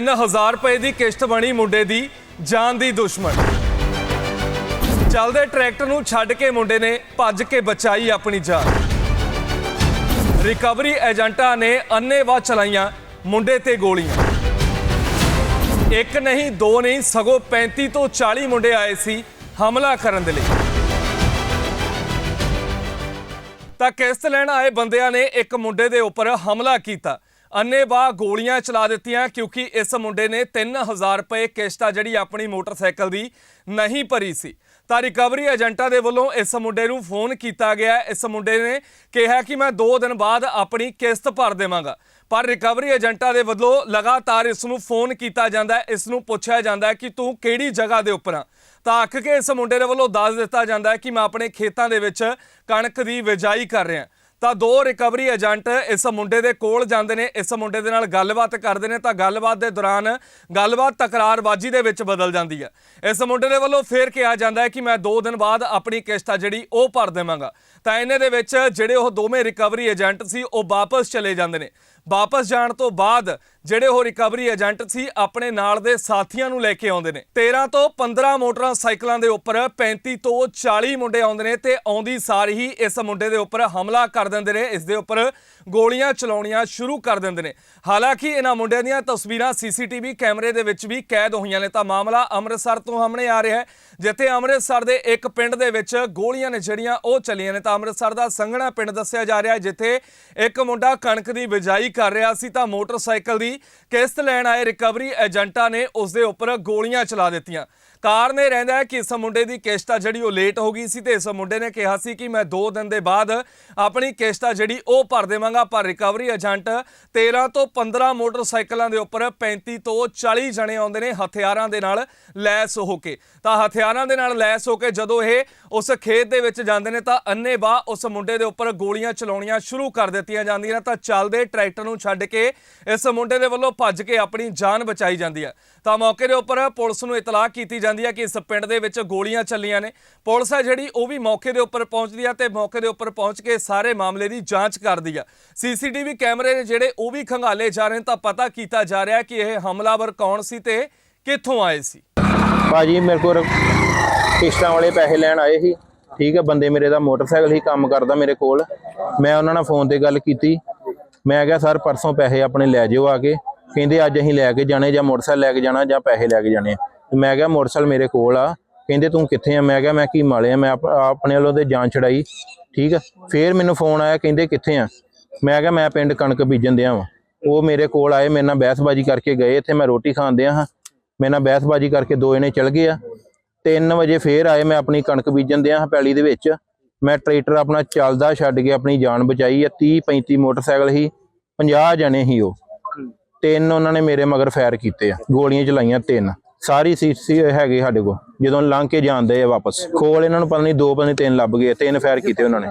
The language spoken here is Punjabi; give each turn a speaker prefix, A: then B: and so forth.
A: 3000 ਰੁਪਏ ਦੀ ਕਿਸ਼ਤ ਬਣੀ ਮੁੰਡੇ ਦੀ, ਜਾਨ ਦੀ ਦੁਸ਼ਮਣ। ਚੱਲਦੇ ਟਰੈਕਟਰ ਨੂੰ ਛੱਡ ਕੇ ਮੁੰਡੇ ਨੇ ਭੱਜ ਕੇ ਬਚਾਈ ਆਪਣੀ ਜਾਨ। ਰਿਕਵਰੀ ਏਜੰਟਾਂ ਨੇ ਅੰਨੇਵਾਹ ਚਲਾਈਆਂ ਮੁੰਡੇ ਤੇ ਗੋਲੀਆਂ। ਇੱਕ ਨਹੀਂ, ਦੋ ਨਹੀਂ, ਸਗੋਂ 35 ਤੋਂ 40 ਮੁੰਡੇ ਆਏ ਸੀ ਹਮਲਾ ਕਰਨ ਦੇ ਲਈ। ਤਾਂ ਕਿਸ਼ਤ ਲੈਣ ਆਏ ਬੰਦਿਆਂ ਨੇ ਇੱਕ ਮੁੰਡੇ ਦੇ ਉੱਪਰ ਹਮਲਾ ਕੀਤਾ। ਅੰਨੇਵਾਹ ਗੋਲੀਆਂ ਚਲਾ ਦਿੱਤੀਆਂ ਕਿਉਂਕਿ ਇਸ ਮੁੰਡੇ ਨੇ 3000 ਰੁਪਏ ਕਿਸ਼ਤ ਆ ਜਿਹੜੀ ਆਪਣੀ ਮੋਟਰਸਾਈਕਲ ਦੀ ਨਹੀਂ ਭਰੀ ਸੀ। ਤਾਂ ਰਿਕਵਰੀ ਏਜੰਟਾਂ ਦੇ ਵੱਲੋਂ ਇਸ ਮੁੰਡੇ ਨੂੰ ਫੋਨ ਕੀਤਾ ਗਿਆ। ਇਸ ਮੁੰਡੇ ਨੇ ਕਿਹਾ ਕਿ ਮੈਂ 2 ਦਿਨ ਬਾਅਦ ਆਪਣੀ ਕਿਸ਼ਤ ਭਰ ਦੇਵਾਂਗਾ। ਪਰ ਰਿਕਵਰੀ ਏਜੰਟਾਂ ਦੇ ਵੱਲੋਂ ਲਗਾਤਾਰ ਇਸ ਨੂੰ ਫੋਨ ਕੀਤਾ ਜਾਂਦਾ ਹੈ। ਇਸ ਨੂੰ ਪੁੱਛਿਆ ਜਾਂਦਾ ਹੈ ਕਿ ਤੂੰ ਕਿਹੜੀ ਜਗ੍ਹਾ ਦੇ ਉੱਪਰ ਆ? ਤਾਂ ਅੱਕ ਕੇ ਇਸ ਮੁੰਡੇ ਦੇ ਵੱਲੋਂ ਦੱਸ ਦਿੱਤਾ ਜਾਂਦਾ ਹੈ ਕਿ ਮੈਂ ਆਪਣੇ ਖੇਤਾਂ ਦੇ ਵਿੱਚ ਕਣਕ ਦੀ ਬਿਜਾਈ ਕਰ ਰਿਹਾ। ਤਾਂ ਦੋ ਰਿਕਵਰੀ ਏਜੰਟ ਇਸ ਮੁੰਡੇ ਦੇ ਕੋਲ ਜਾਂਦੇ ਨੇ, ਇਸ ਮੁੰਡੇ ਦੇ ਨਾਲ ਗੱਲਬਾਤ ਕਰਦੇ ਨੇ, ਤਾਂ ਗੱਲਬਾਤ ਦੇ ਦੌਰਾਨ ਗੱਲਬਾਤ ਤਕਰਾਰਬਾਜ਼ੀ ਦੇ ਵਿੱਚ ਬਦਲ ਜਾਂਦੀ ਹੈ। ਇਸ ਮੁੰਡੇ ਦੇ ਵੱਲੋਂ ਫੇਰ ਕਿਹਾ ਜਾਂਦਾ ਹੈ ਕਿ ਮੈਂ 2 ਦਿਨ ਬਾਅਦ ਆਪਣੀ ਕਿਸ਼ਤ ਆ ਜਿਹੜੀ, ਉਹ ਭਰ ਦੇਵਾਂਗਾ। ਤਾਂ ਇਹਨੇ ਦੇ ਵਿੱਚ ਜਿਹੜੇ ਉਹ ਦੋਵੇਂ ਰਿਕਵਰੀ ਏਜੰਟ ਸੀ, ਉਹ ਵਾਪਸ ਚਲੇ ਜਾਂਦੇ ਨੇ। ਵਾਪਸ ਜਾਣ ਤੋਂ ਬਾਅਦ ਜਿਹੜੇ ਉਹ ਰਿਕਵਰੀ ਏਜੰਟ ਸੀ, ਆਪਣੇ ਨਾਲ ਦੇ ਸਾਥੀਆਂ ਨੂੰ ਲੈ ਕੇ ਆਉਂਦੇ ਨੇ। 13 ਤੋਂ 15 ਮੋਟਰਸਾਈਕਲਾਂ ਦੇ ਉੱਪਰ 35 ਤੋਂ 40 ਮੁੰਡੇ ਆਉਂਦੇ ਨੇ ਤੇ ਆਉਂਦੀ ਸਾਰ ਹੀ ਇਸ ਮੁੰਡੇ ਦੇ ਉੱਪਰ ਹਮਲਾ ਕਰ ਦਿੰਦੇ ਨੇ। ਇਸ ਦੇ ਉੱਪਰ ਗੋਲੀਆਂ ਚਲਾਉਣੀਆਂ ਸ਼ੁਰੂ ਕਰ ਦਿੰਦੇ ਨੇ। ਹਾਲਾਂਕਿ ਇਹਨਾਂ ਮੁੰਡਿਆਂ ਦੀਆਂ ਤਸਵੀਰਾਂ ਸੀਸੀਟੀਵੀ ਕੈਮਰੇ ਦੇ ਵਿੱਚ ਵੀ ਕੈਦ ਹੋਈਆਂ ਨੇ। ਤਾਂ ਮਾਮਲਾ ਅੰਮ੍ਰਿਤਸਰ ਤੋਂ ਸਾਹਮਣੇ ਆ ਰਿਹਾ ਹੈ, ਜਿੱਥੇ ਅੰਮ੍ਰਿਤਸਰ ਦੇ ਇੱਕ ਪਿੰਡ ਦੇ ਵਿੱਚ ਗੋਲੀਆਂ ਨੇ ਜਿਹੜੀਆਂ ਉਹ ਚੱਲੀਆਂ ਨੇ। ਤਾਂ ਅੰਮ੍ਰਿਤਸਰ ਦਾ ਸੰਘਣਾ ਪਿੰਡ ਦੱਸਿਆ ਜਾ ਰਿਹਾ ਹੈ, ਜਿੱਥੇ ਇੱਕ ਮੁੰਡਾ ਕਣਕ ਦੀ ਬਿਜਾਈ ਕਰ ਰਿਹਾ ਸੀ ਤਾਂ ਮੋਟਰਸਾਈਕਲ ਦੀ ਕਿਸ਼ਤ ਲੈਣ ਆਏ ਰਿਕਵਰੀ ਏਜੰਟਾਂ ਨੇ ਉਸ ਦੇ ਉੱਪਰ ਗੋਲੀਆਂ ਚਲਾ ਦਿੱਤੀਆਂ। ਕਾਰਨ ਇਹ ਰਹਿੰਦਾ ਕਿ ਇਸ ਮੁੰਡੇ ਦੀ ਕਿਸ਼ਤ ਆ ਜਿਹੜੀ ਉਹ ਲੇਟ ਹੋ ਗਈ ਸੀ ਤੇ ਇਸ ਮੁੰਡੇ ਨੇ ਕਿਹਾ ਸੀ ਕਿ ਮੈਂ 2 ਦਿਨ ਦੇ ਬਾਅਦ ਆਪਣੀ ਕਿਸ਼ਤ ਆ ਜਿਹੜੀ ਉਹ ਭਰ ਦੇਵਾਂਗਾ, ਪਰ ਰਿਕਵਰੀ ਏਜੰਟ 13 ਤੋਂ 15 ਮੋਟਰਸਾਈਕਲਾਂ ਦੇ ਉੱਪਰ 35 ਤੋਂ 40 ਜਣੇ ਆਉਂਦੇ ਨੇ ਹਥਿਆਰਾਂ ਦੇ ਨਾਲ ਲੈਸ ਹੋ ਕੇ। ਤਾਂ ਹਥਿਆਰਾਂ ਦੇ ਨਾਲ ਲੈਸ ਹੋ ਕੇ ਜਦੋਂ ਇਹ ਉਸ ਖੇਤ ਦੇ ਵਿੱਚ ਜਾਂਦੇ ਨੇ ਤਾਂ ਅੰਨੇਵਾਹ ਉਸ ਮੁੰਡੇ ਦੇ ਉੱਪਰ ਗੋਲੀਆਂ ਚਲਾਉਣੀਆਂ ਸ਼ੁਰੂ ਕਰ ਦਿੱਤੀਆਂ ਜਾਂਦੀਆਂ ਨੇ ਤਾਂ ਚੱਲਦੇ ਟਰੈਕਟਰ ਨੂੰ ਛੱਡ ਕੇ ਇਸ ਮੁੰਡੇ ਦੇ ਵੱਲੋਂ ਭੱਜ ਕੇ ਆਪਣੀ ਜਾਨ ਬਚਾਈ ਜਾਂਦੀ ਹੈ। ਤਾਂ ਮੌਕੇ ਦੇ ਉੱਪਰ ਪੁਲਿਸ ਨੂੰ ਇਤਲਾਹ ਕੀਤੀ ਜਾਂਦੀ ਹੈ ਕਿ ਇਸ ਪਿੰਡ ਦੇ ਵਿੱਚ ਗੋਲੀਆਂ ਚੱਲੀਆਂ ਨੇ। ਪੁਲਿਸ ਹੈ ਜਿਹੜੀ, ਉਹ ਵੀ ਮੌਕੇ ਦੇ ਉੱਪਰ ਪਹੁੰਚਦੀ ਹੈ ਤੇ ਮੌਕੇ ਦੇ ਉੱਪਰ ਪਹੁੰਚ ਕੇ ਸਾਰੇ ਮਾਮਲੇ ਦੀ ਜਾਂਚ ਕਰਦੀ ਹੈ ਸੀਸੀਟੀਵੀ ਕੈਮਰੇ ਨੇ ਜਿਹੜੇ, ਉਹ ਵੀ ਖੰਗਾਲੇ ਜਾ ਰਹੇ ਤਾਂ ਪਤਾ ਕੀਤਾ ਜਾ ਰਿਹਾ ਕਿ ਇਹ ਹਮਲਾਵਰ ਕੌਣ ਸੀ ਤੇ ਕਿੱਥੋਂ ਆਏ ਸੀ।
B: ਭਾਜੀ, ਮੇਰੇ ਕੋਲ ਕਿਸ਼ਤਾਂ ਵਾਲੇ ਪੈਸੇ ਲੈਣ ਆਏ ਸੀ। ਠੀਕ ਹੈ ਬੰਦੇ ਮੇਰੇ ਦਾ ਮੋਟਰਸਾਈਕਲ ਹੀ ਕੰਮ ਕਰਦਾ ਮੇਰੇ ਕੋਲ। ਮੈਂ ਉਹਨਾਂ ਨਾਲ ਫੋਨ ਤੇ ਗੱਲ ਕੀਤੀ। ਮੈਂ ਕਿਹਾ, ਸਰ, ਪਰਸੋਂ ਪੈਸੇ ਆਪਣੇ ਲੈ ਜਿਓ ਆ ਕੇ। ਕਹਿੰਦੇ, ਅੱਜ ਅਸੀਂ ਲੈ ਕੇ ਜਾਣੇ ਜਾਂ ਮੋਟਰਸਾਈਕਲ ਲੈ ਕੇ ਜਾਣਾ ਜਾਂ ਪੈਸੇ ਲੈ ਕੇ ਜਾਣੇ ਆ। ਤੇ ਮੈਂ ਕਿਹਾ ਮੋਟਰਸਾਈਕਲ ਮੇਰੇ ਕੋਲ ਆ। ਕਹਿੰਦੇ ਤੂੰ ਕਿੱਥੇ ਆ? ਮੈਂ ਕਿਹਾ ਮੈਂ ਕੀ ਮਾਲੇ ਮੈਂ ਆਪਣੇ ਵੱਲੋਂ ਤੇ ਜਾਨ ਛੜਾਈ ਠੀਕ ਆ? ਫੇਰ ਮੈਨੂੰ ਫੋਨ ਆਇਆ, ਕਹਿੰਦੇ ਕਿੱਥੇ ਆ? ਮੈਂ ਕਿਹਾ ਮੈਂ ਪਿੰਡ ਕਣਕ ਬੀਜਣ ਦਿਆਂ ਵਾਂ। ਉਹ ਮੇਰੇ ਕੋਲ ਆਏ, ਮੇਰੇ ਨਾਲ ਬਹਿਸਬਾਜ਼ੀ ਕਰਕੇ ਗਏ। ਇੱਥੇ ਮੈਂ ਰੋਟੀ ਖਾਣ ਦਿਆਂ ਹਾਂ। ਮੇਰੇ ਨਾਲ ਬਹਿਸਬਾਜ਼ੀ ਕਰਕੇ ਦੋ ਜਣੇ ਚਲ ਗਏ ਆ। 3 ਵਜੇ ਫੇਰ ਆਏ, ਮੈਂ ਆਪਣੀ ਕਣਕ ਬੀਜਣ ਦਿਆਂ ਹਾਂ ਪੈਲੀ ਦੇ ਵਿੱਚ। ਮੈਂ ਟਰੈਕਟਰ ਆਪਣਾ ਚੱਲਦਾ ਛੱਡ ਕੇ ਆਪਣੀ ਜਾਨ ਬਚਾਈ ਆ। 30 35 ਮੋਟਰਸਾਈਕਲ ਹੀ 50 ਜਣੇ ਹੀ ਉਹ। ਤਿੰਨ ਉਹਨਾਂ ਨੇ ਮੇਰੇ ਮਗਰ ਫਾਇਰ ਕੀਤੇ ਆ। ਗੋਲੀਆਂ ਚਲਾਈਆਂ ਤਿੰਨ। ਸਾਰੀ ਸੀਸੀ ਹੈਗੇ ਸਾਡੇ ਕੋਲ, ਜਦੋਂ ਲੰਘ ਕੇ ਜਾਂਦੇ ਆ ਵਾਪਸ। ਖੋਲ ਇਹਨਾਂ ਨੂੰ ਪਤਾ ਨਹੀਂ ਦੋ ਪਤਾ ਨਹੀਂ ਤਿੰਨ ਲੱਭ ਗਏ, ਤਿੰਨ ਫਾਇਰ ਕੀਤੇ ਉਹਨਾਂ ਨੇ।